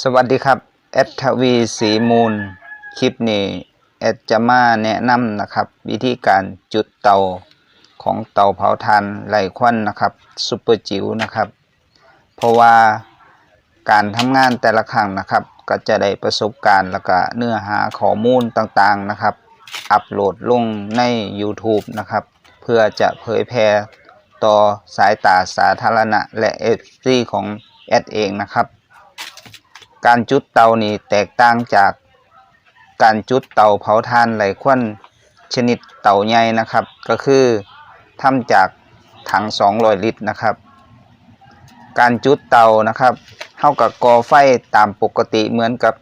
สวัสดีครับแอดทวีสีมูล คลิปนี้แอดจะมาแนะนำนะครับ วิธีการจุดเตาของเตาเผาถ่านไร้ควันนะครับซุปเปอร์จิ๋วนะครับ เพราะว่าการทำงานแต่ละครั้งนะครับ ก็จะได้ประสบการณ์แล้วก็เนื้อหาข้อมูลต่างๆนะครับ อัปโหลดลงใน YouTube นะครับ เพื่อจะเผยแพร่ต่อสายตาสาธารณะและเอฟซีของแอดเองนะครับ การจุดเตานี่แตกต่างจากการจุดเตาเผาถ่านไหลควันชนิดเตาใหญ่นะครับ ก็คือทำจากถัง 200 ลิตรนะครับ การจุดเตานะครับเท่ากับกอไฟตามปกติเหมือนกับ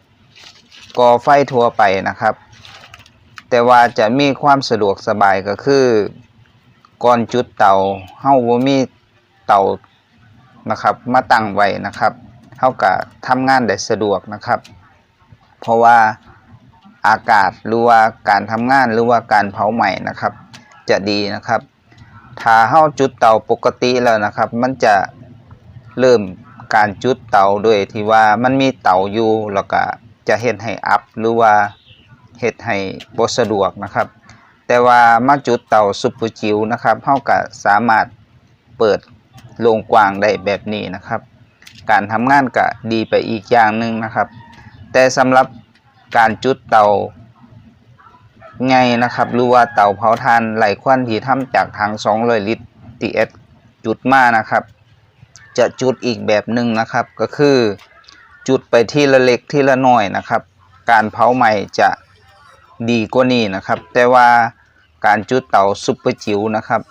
กอไฟทั่วไปนะครับ แต่ว่าจะมีความสะดวกสบายก็คือก่อนจุดเตาเฮาบ่มีเตานะครับ มาตั้งไว้นะครับ เฮาก็ทำงานได้สะดวกนะครับ เพราะว่าอากาศหรือว่าการทำงานหรือว่าการเผาไหม้นะครับ จะดีนะครับ ถ้าเฮาจุดเตาปกติแล้วนะครับ มันจะเริ่มการจุดเตาด้วยที่ว่ามันมีเตาอยู่แล้วก็จะเฮ็ดให้อับหรือว่าเฮ็ดให้บ่สะดวกนะครับ แต่ว่ามาจุดเตาซุปเปอร์จิ๋วนะครับเฮาก็สามารถเปิดโลงกว้างได้แบบนี้นะครับ การทำงานก็ดีไปอีกอย่างหนึ่งนะครับ แต่สำหรับการจุดเตาไงนะครับ หรือว่าเตาเผาถ่านไหลควันที่ทำจากถัง200ลิตรทีเอจุดมานะครับ จะจุดอีกแบบหนึ่งนะครับ ก็คือจุดไปที่ละเล็กที่ละน้อยนะครับ การเผาใหม่จะดีกว่านี้นะครับ แต่ว่าการจุดเตาซุปเปอร์จิ๋วนะครับ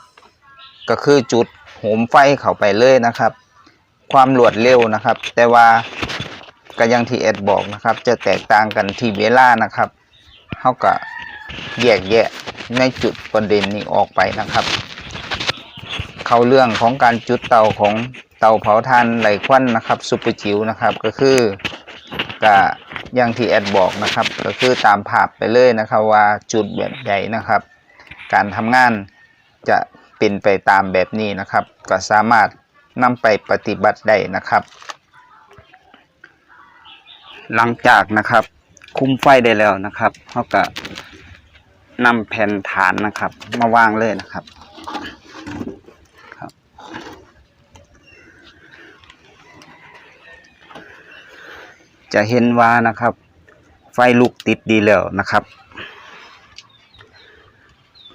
ก็คือจุดโหมไฟเข้าไปเลยนะครับ ความรวดเร็วนะครับ แต่ว่าก็ยังที่เอ็ดบอกนะครับ จะแตกต่างกันที่เวลานะครับเขาก็แยกแยะในจุดประเด็นนี้ออกไปนะครับ เข้าเรื่องของการจุดเตาของเตาเผาถ่านไหลควันนะครับซุปเปอร์จิ๋วนะครับก็คือก็อยังที่แอดบอกนะครับ ก็คือตามภาพไปเลยนะครับว่าจุดแบบใหญ่นะครับ การทำงานจะเป็นไปตามแบบนี้นะครับ ก็สามารถ นำไปปฏิบัติได้นะครับ หลังจากนะครับ คุมไฟได้แล้วนะครับเขาก็นำแผ่นฐานนะครับ มาวางเลยนะครับครับจะเห็นว่านะครับ ไฟลุกติดดีแล้วนะครับ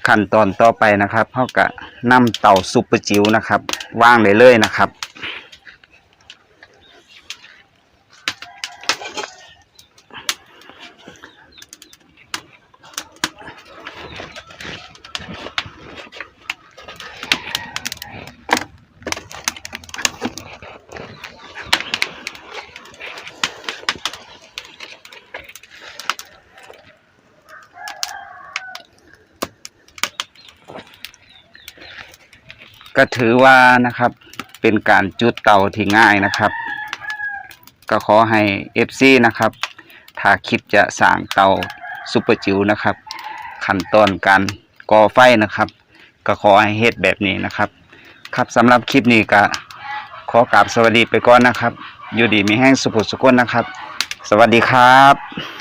ขั้นตอนต่อไปนะครับเขาก็นำเต่าซุปเปอร์จิ๋วนะครับ ว่างเลยเลยนะครับ ก็ถือว่านะครับเป็นการจุดเตาที่ง่ายนะครับ ก็ขอให้ FC นะครับ ถ้าคิดจะสร้างเตาซุปเปอร์จิ๋วนะครับ ขั้นตอนการก่อไฟนะครับ ก็ขอให้เฮ็ดแบบนี้นะครับ ครับสำหรับคลิปนี้ก็ขอกราบสวัสดีไปก่อนนะครับ อยู่ดีมีแห้งสุขสุขนนะครับ สวัสดีครับ